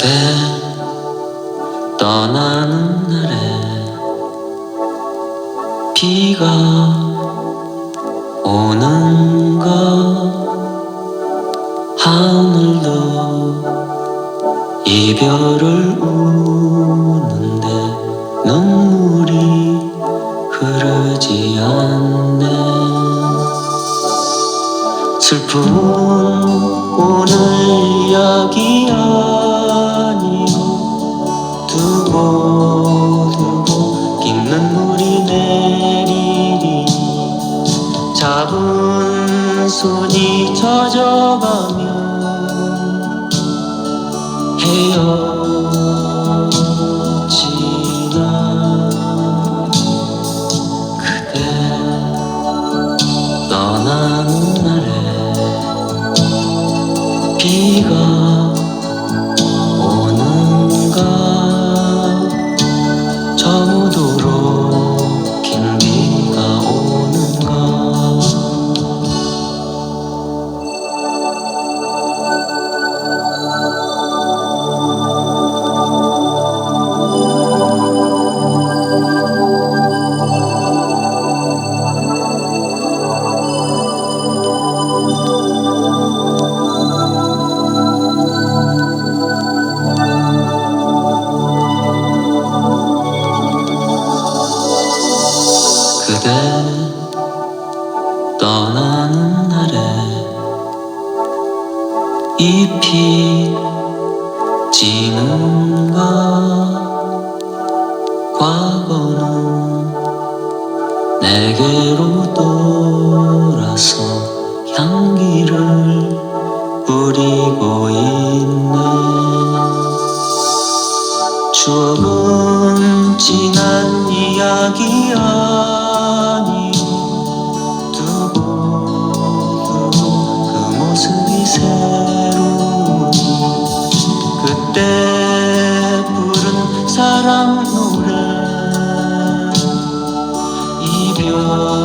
그대 떠나는 날에 비가 오는 것 하늘도 이별을 우는데 눈물이 흐르지 않네. 슬픈 오늘 이야기 아 손이 젖어가며 헤어지나 그대 떠나는 날에 비가 오는가 잎이 지는가? 과거는 내게로 돌아서 향기를 뿌리고 있네. 추억은 지난 이야기 아 사랑 노래. 이별.